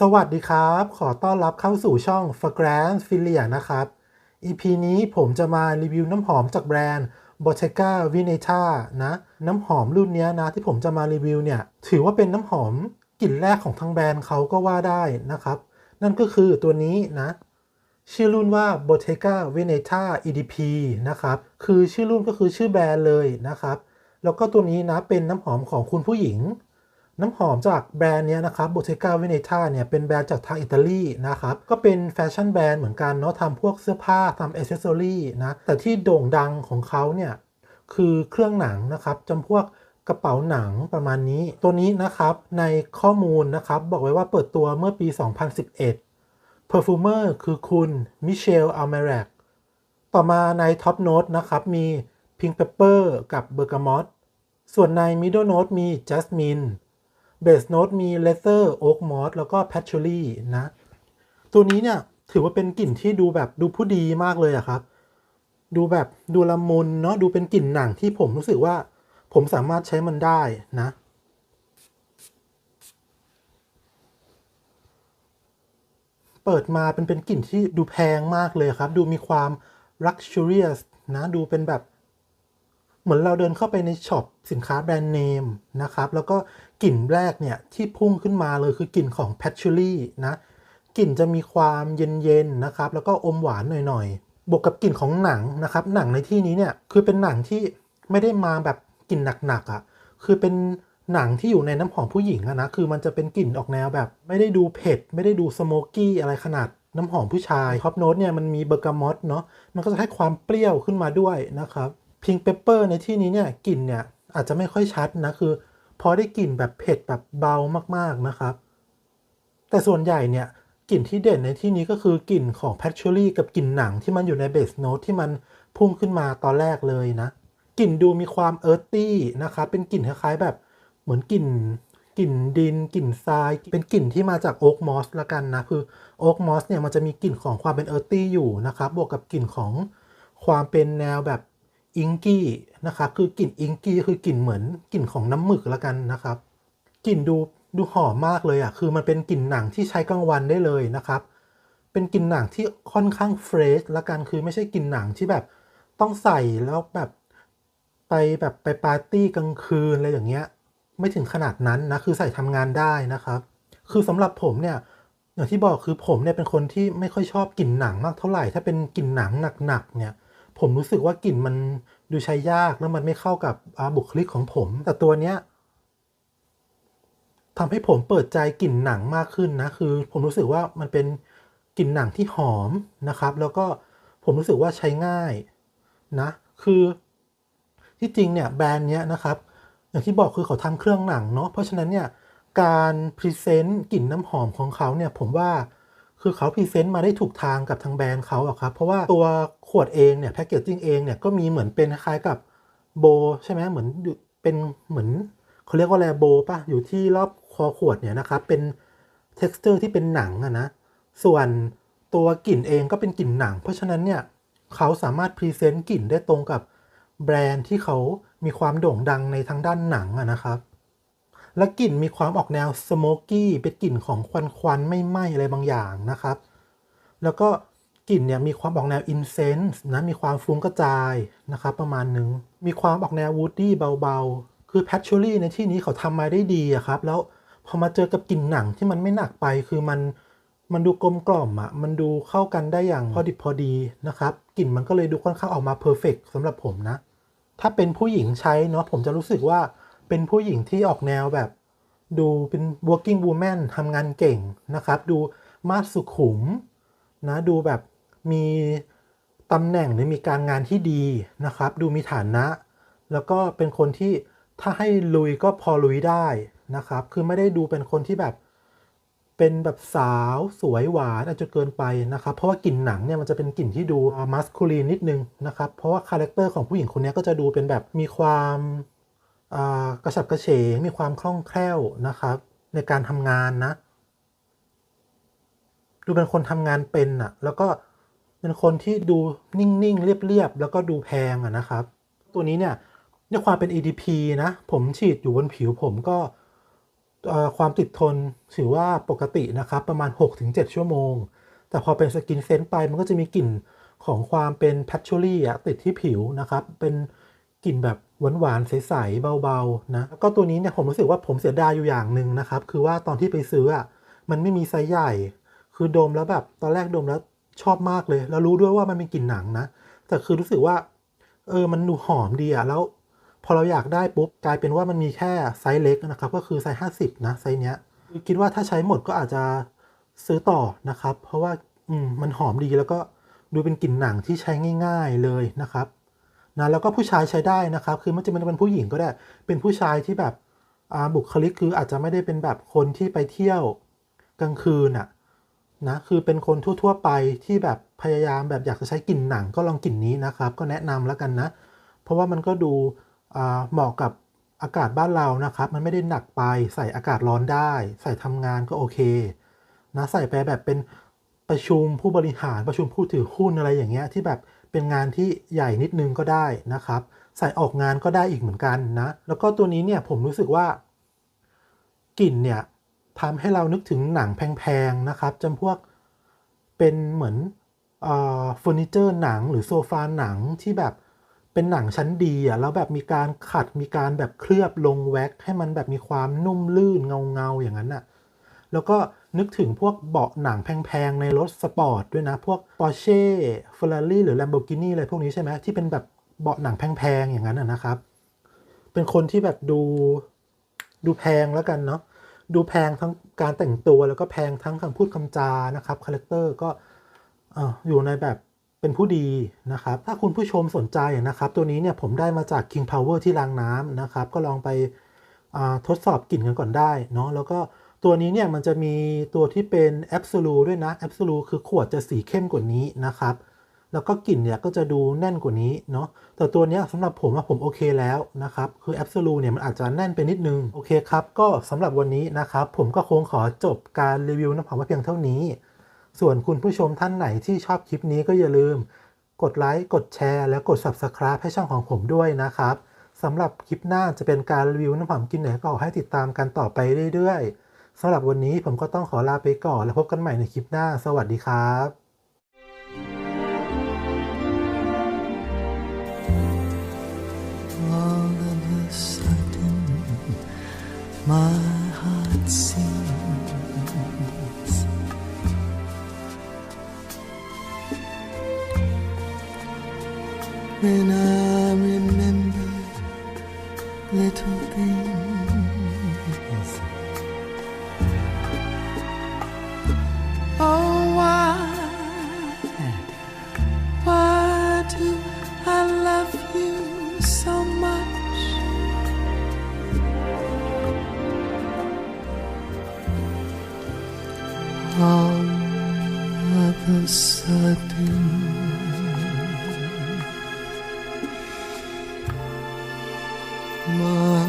สวัสดีครับ ขอต้อนรับเข้าสู่ช่อง Fragrance Filia นะครับ EP นี้ผมจะมารีวิวน้ำหอมจากแบรนด์ Bottega Veneta นะ น้ำหอมรุ่นนี้นะที่ผมจะมารีวิวเนี่ย ถือว่าเป็นน้ำหอมกลิ่นแรกของทางแบรนด์เขาก็ว่าได้นะครับ นั่นก็คือตัวนี้นะ ชื่อรุ่นว่า Bottega Veneta EDP นะครับ คือชื่อรุ่นก็คือชื่อแบรนด์เลยนะครับ แล้วก็ตัวนี้นะเป็นน้ำหอมของคุณผู้หญิง น้ำหอมจากแบรนด์เนี้ยนะครับ Bottega Veneta เนี่ยเป็นแบรนด์จากทางอิตาลีนะครับ ก็เป็นแฟชั่นแบรนด์เหมือนกันเนาะทำพวกเสื้อผ้าทำอเซสซอรี่นะ แต่ที่โด่งดังของเขาเนี่ยคือเครื่องหนังนะครับจำพวกกระเป๋าหนังประมาณนี้ ตัวนี้นะครับในข้อมูลนะครับบอกไว้ว่าเปิดตัวเมื่อปี 2011 Perfumer คือคุณมิเชลอัลเมรกต่อมาใน Top Note นะครับมี Pink Pepper กับ Bergamot ส่วนใน Middle Note มี Jasmine เบสโน t มีเลเ t อร์โอ๊กมอสแล้วก็แพชชูรี่นะ ตัวนี้เนี่ยถือว่าเป็นกลิ่นที่ดูแบบดูผู้ดีมากเลยอะครับ ดูแบบดูละมุนเนาะดูเป็นกลิ่นหนังที่ผมรู้สึกว่าผมสามารถใช้มันได้นะ เปิดมาเป็นเป็นกลิ่นที่ดูแพงมากเลยครับ ดูมีความ luxurious นะดูเป็นแบบ เหมือนเราเดินเข้าไปในช็อปสินค้าแบรนด์เนมนะครับ แล้วก็กลิ่นแรกเนี่ยที่พุ่งขึ้นมาเลยคือกลิ่นของแพชชูรี่นะ กลิ่นจะมีความเย็นๆนะครับ แล้วก็อมหวานหน่อยๆ บวกกับกลิ่นของหนังนะครับ หนังในที่นี้เนี่ยคือเป็นหนังที่ไม่ได้มาแบบกลิ่นหนักๆอะ่ะ คือเป็นหนังที่อยู่ในน้ำหอมผู้หญิงอะนะ คือมันจะเป็นกลิ่นออกแนวแบบ ไม่ได้ดูเผ็ด ไม่ได้ดูสโมกี้อะไรขนาดน้ำหอมผู้ชายท็อปโน้ตเนี่ยมันมีเบอร์กามอตเนาะมันก็จะให้ความเปรี้ยวขึ้นมาด้วยนะครับ พิงเปเปอร์ในที่นี้เนี่ยกลิ่นเนี่ยอาจจะไม่ค่อยชัดนะคือ พอได้กลิ่นแบบเผ็ดแบบเบามากๆนะครับ แต่ส่วนใหญ่เนี่ยกลิ่นที่เด่นในที่นี้ก็คือกลิ่นของแพชชูรี่กับกลิ่นหนังที่มันอยู่ในเบสโน t ที่มันพุ่งขึ้นมาตอนแรกเลยนะกลิ่นดูมีความเอิร์ธตี้นะครับเป็นกลิ่นคล้ายๆแบบเหมือนกลิ่นกลิ่นดินกลิ่นทราย เป็นกลิ่นที่มาจากโอ๊กมอสละกันนะคือโอ๊กมอสเนี่ยมันจะมีกลิ่นของความเป็นเอิร์ธตี้อยู่นะครับบวกกับกลิ่นของความเป็นแนวแบบ อิงกี้นะครับคือกลิ่นอิงกี้คือกลิ่นเหมือนกลิ่นของน้ำหมึกละกันนะครับกลิ่นดูดูหอมมากเลยอะคือมันเป็นกลิ่นหนังที่ใช้กลางวันได้เลยนะครับ เป็นกลิ่นหนังที่ค่อนข้างเฟรชละกันคือไม่ใช่กลิ่นหนังที่แบบต้องใส่แล้วแบบไปแบบไปปาร์ตี้กลางคืนอะไรอย่างเงี้ย ไม่ถึงขนาดนั้นนะคือใส่ทำงานได้นะครับ คือสำหรับผมเนี่ยอย่างที่บอกคือผมเนี่ยเป็นคนที่ไม่ค่อยชอบกลิ่นหนังมากเท่าไหร่ ถ้าเป็นกลิ่นหนังหนักๆเนี่ย ผมรู้สึกว่ากลิ่นมันดูใช้ยากแล้วมันไม่เข้ากับบุคลิกของผม แต่ตัวเนี้ยทำให้ผมเปิดใจกลิ่นหนังมากขึ้นนะคือ ผมรู้สึกว่ามันเป็นกลิ่นหนังที่หอมนะครับ แล้วก็ผมรู้สึกว่าใช้ง่ายนะคือที่จริงเนี่ยแบรนด์เนี้ยนะครับอย่างที่บอกคือเขาทำเครื่องหนังเนาะเพราะฉะนั้นเนี่ยการพรีเซนต์กลิ่นน้ำหอมของเขาเนี่ยผมว่า คือเขาพรีเซนต์มาได้ถูกทางกับทางแบรนด์เขาอะครับ เพราะว่าตัวขวดเองเนี่ยแพคเกจจิ้งเองเนี่ยก็มีเหมือนเป็นคล้ายกับโบใช่ไหมเหมือนเป็นเหมือนเขาเรียกว่าอะไรโบป่ะ อยู่ที่รอบคอขวดเนี่ยนะครับ เป็น t e x t อร์ที่เป็นหนังอะนะ ส่วนตัวกลิ่นเองก็เป็นกลิ่นหนัง เพราะฉะนั้นเนี่ยเขาสามารถพรีเซนต์กลิ่นได้ตรงกับแบรนด์ที่เขามีความโด่งดังในทางด้านหนังอะนะครับ และกลิ่นมีความออกแนวสโมกี้เป็นกลิ่นของควันควันไม่ไหม้อะไรบางอย่างนะครับ แล้วก็กลิ่นเนี่ยมีความออกแนวอินเซนส์นะมีความฟุ้งกระจายนะครับประมาณนึง มีความออกแนววูดดี้เบาๆ คือแพชชูรี่ในที่นี้เขาทำมาได้ดีอะครับ แล้วพอมาเจอกับกลิ่นหนังที่มันไม่หนักไปคือมันมันดูกลมกล่อมอะมันดูเข้ากันได้อย่างพอดิบพอดีนะครับกลิ่นมันก็เลยดูค่อนข้างออกมาเพอร์เฟกสำหรับผมนะ ถ้าเป็นผู้หญิงใช้เนาะผมจะรู้สึกว่า เป็นผู้หญิงที่ออกแนวแบบ ดูเป็น working woman ทำงานเก่งนะครับ ดูมาสุขุมนะดูแบบมีตำแหน่งหรือมีการงานที่ดีนะครับ ดูมีฐานะ แล้วก็เป็นคนที่ถ้าให้ลุยก็พอลุยได้นะครับ คือไม่ได้ดูเป็นคนที่แบบเป็นแบบสาวสวยหวานอาจจะเกินไปนะครับ เพราะว่ากลิ่นหนังเนี่ยมันจะเป็นกลิ่นที่ดูมัสคูลีนนิดนึงนะครับ เพราะว่าคาแรคเตอร์ของผู้หญิงคนนี้ก็จะดูเป็นแบบมีความ กระฉับกระเฉงมีความคล่องแคล่วนะครับ ในการทำงานนะ ดูเป็นคนทำงานเป็นอะแล้วก็เป็นคนที่ดูนิ่งๆ เรียบๆ แล้วก็ดูแพงอะนะครับ ตัวนี้เนี่ยด้วยความเป็น EDP นะ ผมฉีดอยู่บนผิวผมก็ความติดทนถือว่าปกตินะครับ ประมาณ 6-7 ชั่วโมง แต่พอเป็นสกินเซนต์ไปมันก็จะมีกลิ่นของความเป็นแพชชูรี่อะติดที่ผิวนะครับ เป็น กลิ่นแบบหวานๆใสๆเบาๆนะแล้วก็ตัวนี้เนี่ยผมรู้สึกว่าผมเสียดายอยู่อย่างหนึ่งนะครับ คือว่าตอนที่ไปซื้ออะมันไม่มีไซส์ใหญ่ คือดมแล้วแบบตอนแรกดมแล้วชอบมากเลย แล้วรู้ด้วยว่ามันเป็นกลิ่นหนังนะแต่คือรู้สึกว่า เออมันดูหอมดีอะแล้ว พอเราอยากได้ปุ๊บกลายเป็นว่ามันมีแค่ไซส์เล็กนะครับ ก็คือไซส์50นะไซส์เนี้ยคือคิดว่าถ้าใช้หมดก็อาจจะซื้อต่อนะครับ เพราะว่าอืมมันหอมดีแล้วก็ดูเป็นกลิ่นหนังที่ใช้ง่าย ๆเลยนะครับ นะแล้วก็ผู้ชายใช้ได้นะครับ คือไม่จำเป็นต้องเป็นผู้หญิงก็ได้ เป็นผู้ชายที่แบบบุคลิกคืออาจจะไม่ได้เป็นแบบคนที่ไปเที่ยวกลางคืนอะนะคือเป็นคนทั่วๆไปที่แบบพยายามแบบอยากจะใช้กลิ่นหนังก็ลองกลิ่นนี้นะครับ ก็แนะนำแล้วกันนะ เพราะว่ามันก็ดูเหมาะกับอากาศบ้านเรานะครับ มันไม่ได้หนักไปใส่อากาศร้อนได้ ใส่ทำงานก็โอเคนะใส่ไปแบบเป็นประชุมผู้บริหารประชุมผู้ถือหุ้นอะไรอย่างเงี้ยที่แบบ เป็นงานที่ใหญ่นิดนึงก็ได้นะครับ ใส่ออกงานก็ได้อีกเหมือนกันนะ แล้วก็ตัวนี้เนี่ยผมรู้สึกว่ากลิ่นเนี่ยทำให้เรานึกถึงหนังแพงๆนะครับจำพวกเป็นเหมือนเฟอร์นิเจอร์หนังหรือโซฟาหนังที่แบบเป็นหนังชั้นดีอะแล้วแบบมีการขัดมีการแบบเคลือบลงแว็ก ให้มันแบบมีความนุ่มลื่นเงาเงาๆอย่างนั้นอะแล้วก็ นึกถึงพวกเบาะหนังแพงๆ ในรถสปอร์ตด้วยนะ พวก Porsche Ferrari หรือ Lamborghini อะไรพวกนี้ใช่ไหมที่เป็นแบบเบาะหนังแพงๆ อย่างนั้นนะครับ เป็นคนที่แบบดูดูแพงแล้วกันเนาะดูแพงทั้งการแต่งตัวแล้วก็แพงทั้งคำพูดคำจานะครับคาแรคเตอร์ก็ออยู่ในแบบเป็นผู้ดีนะครับ ถ้าคุณผู้ชมสนใจนะครับ ตัวนี้เนี่ยผมได้มาจาก King Power ที่รางน้ำนะครับ ก็ลองไปทดสอบกลิ่นกันก่อนได้เนาะแล้วก็ ตัวนี้เนี่ยมันจะมีตัวที่เป็น Absolute ด้วยนะ Absolute คือขวดจะสีเข้มกว่านี้นะครับ แล้วก็กลิ่นเนี่ยก็จะดูแน่นกว่านี้เนาะแต่ตัวนี้ยสำหรับผมว่าผมโอเคแล้วนะครับคือ Absolute เนี่ยมันอาจจะแน่นไปนิดนึงโอเคครับก็สำหรับวันนี้นะครับผมก็คงขอจบการรีวิวน้ำหอมไว้เพียงเท่านี้ ส่วนคุณผู้ชมท่านไหนที่ชอบคลิปนี้ก็อย่าลืม กดไลค์กดแชร์ แล้วกด Subscribe ให้ช่องของผมด้วยนะครับสำหรับคลิปหน้าจะเป็นการรีวิวน้ำหอมกลินไหนก็ขอให้ติดตามกันต่อไปเรื่อยๆ สำหรับวันนี้ผมก็ต้องขอลาไปก่อน แล้วพบกันใหม่ในคลิปหน้า สวัสดีครับ All of a sudden, my heart sings. When I remember little things. My